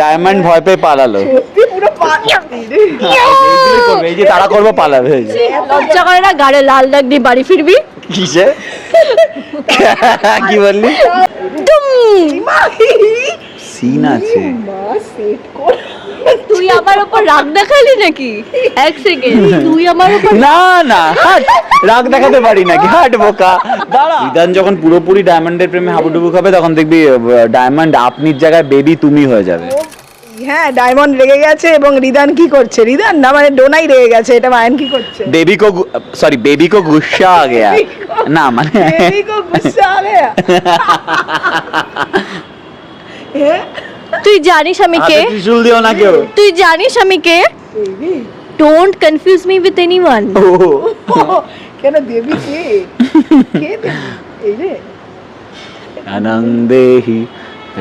Diamond ভয় পেয়ে পালালো। এই যে তারা করব পালাবে। লজ্জা করে না গাড়ে লাল দাগ দিয়ে বাড়ি ফিরবি? কিসে? কি বললি? সিন আছে। মা, set কর। তুই আমার উপর রাগ দেখালি নাকি? এক সেকেন্ড তুই আমার উপর না না হাট রাগ দেখাতে পারি নাকি? হাট বোকা। বিধান যখন পুরোপুরি ডায়মন্ডের প্রেমে হাবুডুবু খাবে তখন দেখবি ডায়মন্ড আপনির জায়গায় বেবি তুমি হয়ে যাবে। হ্যাঁ ডায়মন্ড রেগে গেছে এবং রিদান কি করছে? রিদান না মানে ডোনাই রেগে গেছে এটা মায়ান কি করছে? বেবি কো সরি বেবি কো গুসা আ গয়া। না মানে বেবি কো গুসা আ গয়া। হ্যাঁ? তুই জানিস আমি কে? ত্রিশূল দিও না কেউ। তুই জানিস আমি কে? Don't confuse me with anyone ও, কেন দেবী কে? কে এই রে আনন্দেহি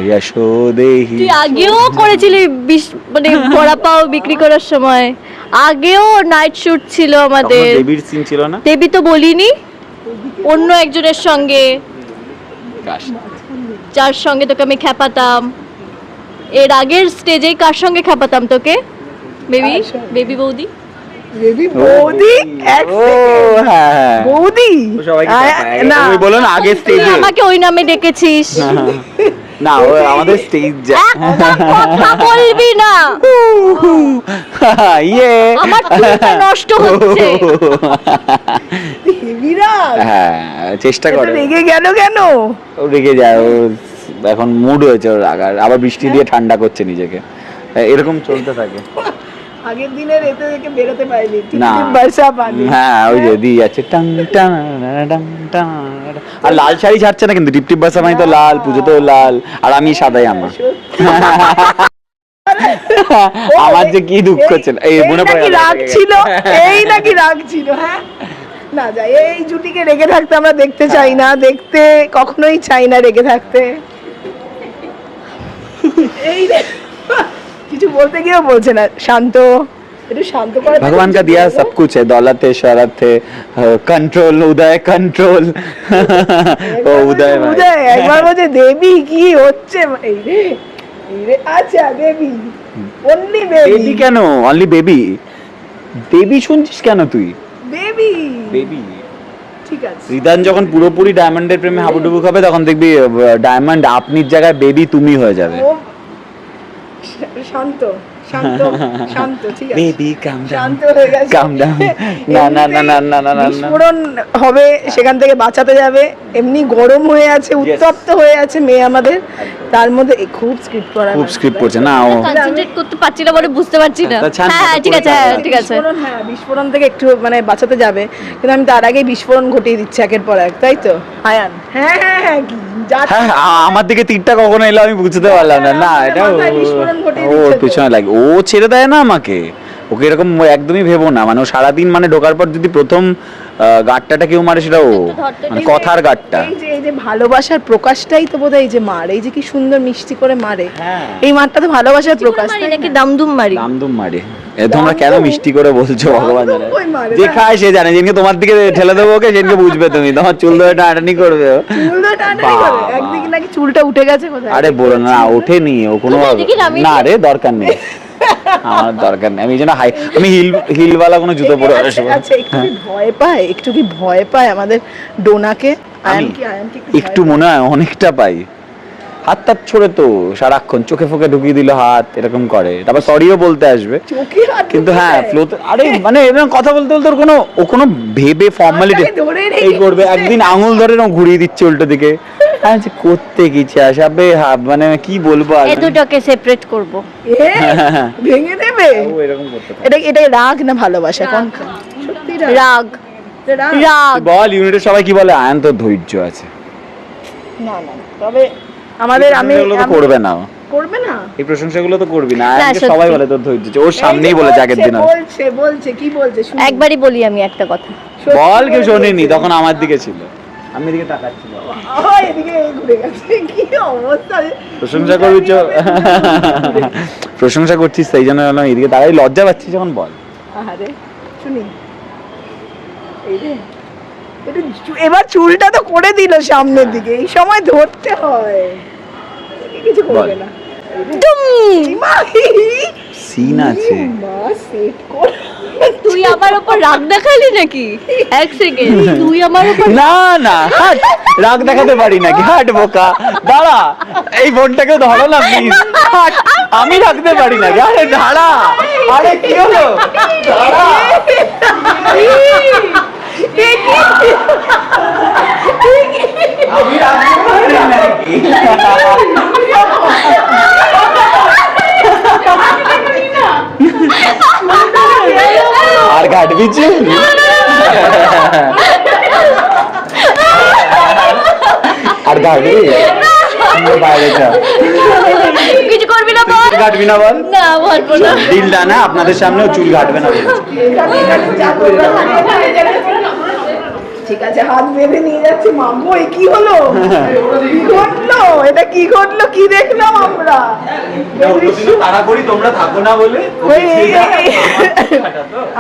যশোদেহি তুই আগেও করেছিলি মানে বড়া পাও বিক্রি করার সময়। আগেও নাইট শুট ছিল আমাদের। দেবীর সিন ছিল না? দেবী তো বলিনি। অন্য একজনের সঙ্গে। যার সঙ্গে তোকে আমি খেপাতাম এর আগের স্টেজে কার সঙ্গে খেপাতাম তোকে? বেবি বেবি বৌদি? বেবি বৌদি? এক ও হ্যাঁ হ্যাঁ। বৌদি। না। ওই বলো না আগে স্টেজে আমাকে ওই নামে ডেকেছিস। না ও আমাদের স্টেজ কথা বলবি না। ইয়ে। আমার চুলটা নষ্ট হচ্ছে। হ্যাঁ চেষ্টা করে। রেগে গেল কেন? ও রেগে যায় ও এখন মুড হয়েছে ওর রাগার আবার বৃষ্টি দিয়ে ঠান্ডা করছে নিজেকে। এরকম চলতে থাকে। আগের দিনের এতে থেকে বেরোতে পারিনি না। বর্ষা পানি। হ্যাঁ ওই যে দিয়ে যাচ্ছে টাং টাং টাং টাং আর লাল শাড়ি ছাড়ছে না কিন্তু টিপ টিপ বাসা মানে তো লাল পুজোতেও লাল আর আমি সাদাই আমার। আমার যে কি দুঃখ ছিল এই এই মনে পড়ে রাগ ছিল এই নাকি রাগ ছিল হ্যাঁ? না যাই এই জুটিকে রেগে থাকতে আমরা দেখতে চাই না দেখতে কখনোই চাই না রেগে থাকতে। এই রে কিছু বলতে গিয়েও বলছে না শান্ত একটু শান্ত করে भगवान का दिया सब कुछ है दौलत है शहरत है कंट्रोल उदय कंट्रोल ও উদয় ভাই উদয় একবার বলছে দেবী কি হচ্ছে এই রে এই রে আচ্ছা দেবী অনলি বেবি বেবি কেন অনলি বেবি বেবি শুনছিস কেন তুই বেবি বেবি ঠিক আছে। রিদান যখন পুরোপুরি ডায়মন্ডের প্রেমে হাবুডুবু খাবে তখন দেখবি ডায়মন্ড আপনির জায়গায় বেবি তুমি হয়ে যাবে। শান্ত। শান্ত শান্ত ঠিক আছে। বেবি কাম শান্ত হয়ে গেছে। Calm down. না, না, না, না, না, না, না, না। বিস্ফোরণ হবে সেখান থেকে বাঁচাতে যাবে। এমনি গরম হয়ে আছে উত্তপ্ত হয়ে আছে মেয়ে আমাদের। তার মধ্যে খুব স্ক্রিপ্ট করা খুব স্ক্রিপ্ট করছে না ও কনসেন্ট্রেট করতে পারছি না বলে বুঝতে পারছি না। হ্যাঁ হ্যাঁ ঠিক আছে হ্যাঁ ঠিক আছে। বিস্ফোরণ হ্যাঁ বিস্ফোরণ থেকে একটু মানে বাঁচাতে যাবে। কিন্তু আমি তার আগেই বিস্ফোরণ ঘটিয়ে দিচ্ছি একের পর এক তাই তো? আয়ান। হ্যাঁ হ্যাঁ হ্যাঁ কি হ্যাঁ আমার দিকে তীরটা কখনো এলো আমি বুঝতে পারলাম না। না এটা ওর পিছনে লাগে। ও ছেড়ে দেয় না আমাকে। ওকে এরকম একদমই ভেবো না। মানে ও সারাদিন মানে ঢোকার পর যদি প্রথম আহ, কেউ মারে সেটা ও। মানে কথার গাঁটটা। এই যে ভালোবাসার প্রকাশটাই তো বোধহয় এই যে মার। এই যে কি সুন্দর মিষ্টি করে মারে। হ্যাঁ। এই মারটা তো ভালোবাসার প্রকাশ নাকি দামদুম মারি? দামদুম মারে। তোমরা কেন মিষ্টি করে বলছো ভগবান জানে? যে খায় সে জানে যেদিনকে তোমার দিকে ঠেলে দেবো ওকে সেদিনকে বুঝবে তুমি। তোমার চুল ধরে টানাটানি করবে। একদিকে নাকি চুলটা উঠে গেছে আরে বলো না ওঠেনি ও কোনো না, রে দরকার নেই। আমার দরকার নেই। আমি এই জন্য হাই আমি হিল হিলওয়ালা কোনো জুতো পরে আচ্ছা, আসব। আচ্ছা একটু ভয় পায় একটু কি ভয় পায় আমাদের ডোনাকে? কি কি একটু মনে হয় অনেকটা পাই। হাত টাত ছড়ে তো সারাক্ষণ চোখে ফোকে ঢুকিয়ে দিল হাত এরকম করে। তারপর সরিও বলতে আসবে। চোখে হাত কিন্তু হ্যাঁ। ফ্লো আরে মানে এরকম কথা বলতে বলতে ওর কোনো ও কোনো ভেবে ফর্মালিটি এই করবে একদিন আঙুল ধরে এরকম ঘুরিয়ে দিচ্ছে উল্টো দিকে। বলছি, করতে কি চাস? আবে মানে কি বলব আর? এ দুটোকে সেপারেট করব। ভেঙে দেবে? ও এরকম করতে এটা এটা রাগ না ভালোবাসা? কোনটা সত্যি রাগ। রাগ। বল ইউনিটের সবাই কি বলে? আয়ন তো ধৈর্য আছে। না না। তবে আমাদের আমি তো করবে না। করবে না? এই প্রশংসাগুলো তো করবি না। সত্যি। সবাই বলে তোর ধৈর্য। ওর সামনেই বলেছে আগের দিন। বলছে বলছে কি বলছে শুনি। একবারই বলি আমি একটা কথা। বল কেউ শোনেনি তখন আমার দিকে ছিল। আমি এদিকে তাকাচ্ছি। বাবা। ও, এদিকে ঘুরে গেছে। কি অবস্থা প্রশংসা করবি চ প্রশংসা করছিস সেই জন্য এদিকে তাকাই। লজ্জা পাচ্ছিস যখন বল। আহারে শুনি। এই রে এবার চুলটা তো করে দিল সামনের দিকে। এই সময় ধরতে হয় কিছু করবে না। সিন আছে। তুই আমার উপর রাগ দেখালি নাকি? এক সেকেন্ড তুই আমার উপর না না হাট। রাগ দেখাতে পারি নাকি? হাট বোকা। দাঁড়া এই ফোনটাকে ধরো না প্লিজ হাট আমি রাখতে পারি নাকি? আরে দাঁড়া। আরে কি হলো? দাঁড়া আমি রাখতে পারি নাকি আর কাটবি আর গাড়ি? বাইরে যা। কিছু করবি না বল? কাটবি না বল? না বলব না। দিলটা না আপনাদের সামনেও চুল কাটবে না। ঠিক আছে হাত বেঁধে নিয়ে যাচ্ছে মাম্মু এ কি হলো? কি ঘটলো? এটা কি ঘটলো? কি দেখলাম আমরা?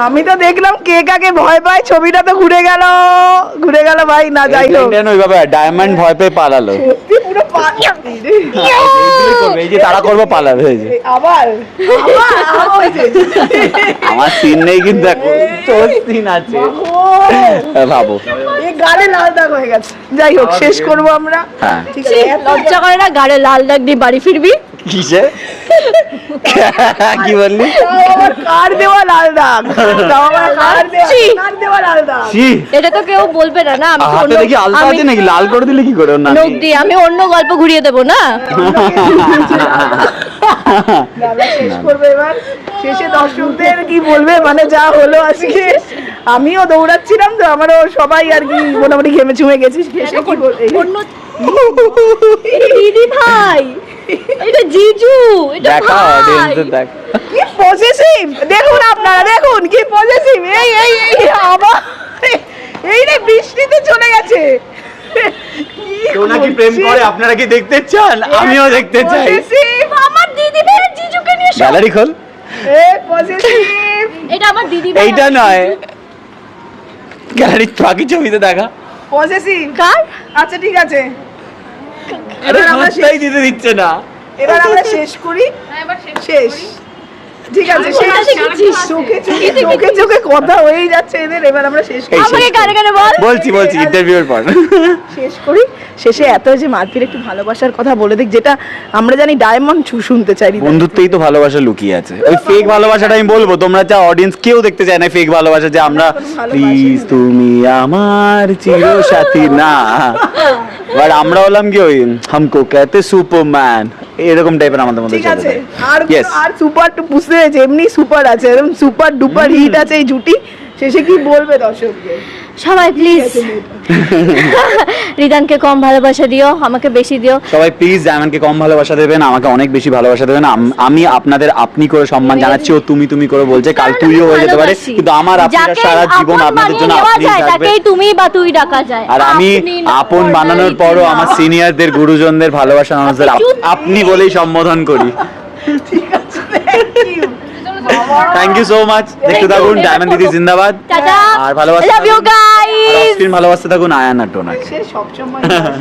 আমি তো দেখলাম কে কাকে ভয় পায় ছবিটা তো ঘুরে গেল। ঘুরে গেল ভাই না যাই হোক। ওইভাবে ডায়মন্ড ভয় পেয়ে পালালো। পুরো এই যে তারা করব পালাবে আবার। আমার সিন নেই কিন্তু সিন আছে। ভাবো। এ গালে লাল দাগ হয়ে গেছে। যাই হোক শেষ করব আমরা। হ্যাঁ। ঠিক আছে লজ্জা করে না? গাড়ে লাল দাগ দিয়ে বাড়ি ফিরবি? কিসে? কি বললি? কার দেওয়া লাল দাগ? তাও আবার কার দেওয়া লাল দাগ? এটা তো কেউ বলবে না না? আমি হাতে দেখি আলতা আছে নাকি লাল করে দিলে কি করে? নখ দিয়ে আমি অন্য গল্প ঘুরিয়ে দেবো না আমরা শেষ করব এবার। শেষে দর্শকদের কি বলবে? মানে যা হলো আজকে। আমিও দৌড়াচ্ছিলাম তো আমারও সবাই আর কি মোটামুটি ঘেমে চুমে গেছি শেষে কি বলবে অন্য দিদি ভাই এটা জিজু এটা দেখা। কি পজেসিভ দেখুন আপনারা দেখুন কি পজেসিভ এই এই এই আবার এই রে বৃষ্টিতে চলে গেছে। কি কেউ নাকি প্রেম করে? আপনারা কি দেখতে চান? আমিও দেখতে চাই। আমার দিদি ভাই জিজুকে নিয়ে গ্যালারি খোল। এ পজেসিভ এটা আমার দিদি এইটা নয়। জিজু। গ্যালারি বাকি ছবিতে দেখা। পজেসিভ কার আচ্ছা ঠিক আছে। আরে এবার আমরা সেই দিতে দিচ্ছে না। এবার আমরা শেষ করি। এবার শেষ ঠিক আছে সেটা দেখেছি চোখে চোখে চোখে কথা হয়ে যাচ্ছে এদের এবার আমরা শেষ করি আমাকে কানে কানে বল বলছি বলছি ইন্টারভিউর পর। শেষ করি। শেষে এত যে মারপিট একটু ভালোবাসার কথা বলে দিক যেটা আমরা জানি ডায়মন্ড শুনতে চাই বন্ধুত্বই তো ভালোবাসা লুকিয়ে আছে। ওই ফেক ভালোবাসাটা আমি বলব তোমরা যা অডিয়েন্স কেউ দেখতে চায় না ফেক ভালোবাসা যে আমরা প্লিজ তুমি আমার চির সাথী না। বাট আমরা হলাম কি ওই হামকো কেতে সুপারম্যান এরকম টাইপের আমাদের মধ্যে ঠিক আছে। আর আর সুপার টু বুঝতে পেরেছি এমনি সুপার আছে এরকম সুপার ডুপার হিট আছে এই জুটি। সে সে কি বলবে দর্শককে সবাই প্লিজ রিদানকে কম ভালোবাসা দিও আমাকে বেশি দিও। সবাই প্লিজ জায়মানকে কম ভালোবাসা দেবেন আমাকে অনেক বেশি ভালোবাসা দেবেন। আম- আমি আপনাদের আপনি করে সম্মান জানাচ্ছি ও তুমি তুমি করে বলছে কাল তুইও হয়ে যেতে পারে। ভালোবাসি। কিন্তু আমার আপনারা যাকে সারা জীবন আপন আপনাদের জন্য নেওয়া আপনি যায়, থাকবে তাকেই তুমি বা তুই ডাকা যায়। আর আমি আপনি না, আপন বানানোর পরও। আমার সিনিয়রদের গুরুজনদের ভালোবাসা মানুষদের আপ- আপনি বলেই সম্বোধন করি। থ্যাংক ইউ সো মাচ দেখতে you. থাকুন ডায়মন্ড দিদি জিন্দাবাদ আর ভালোবাসতে লাভ ইউ গাইস ভালোবাসতে থাকুন আয়ান আর টোনাকে সে সবসময়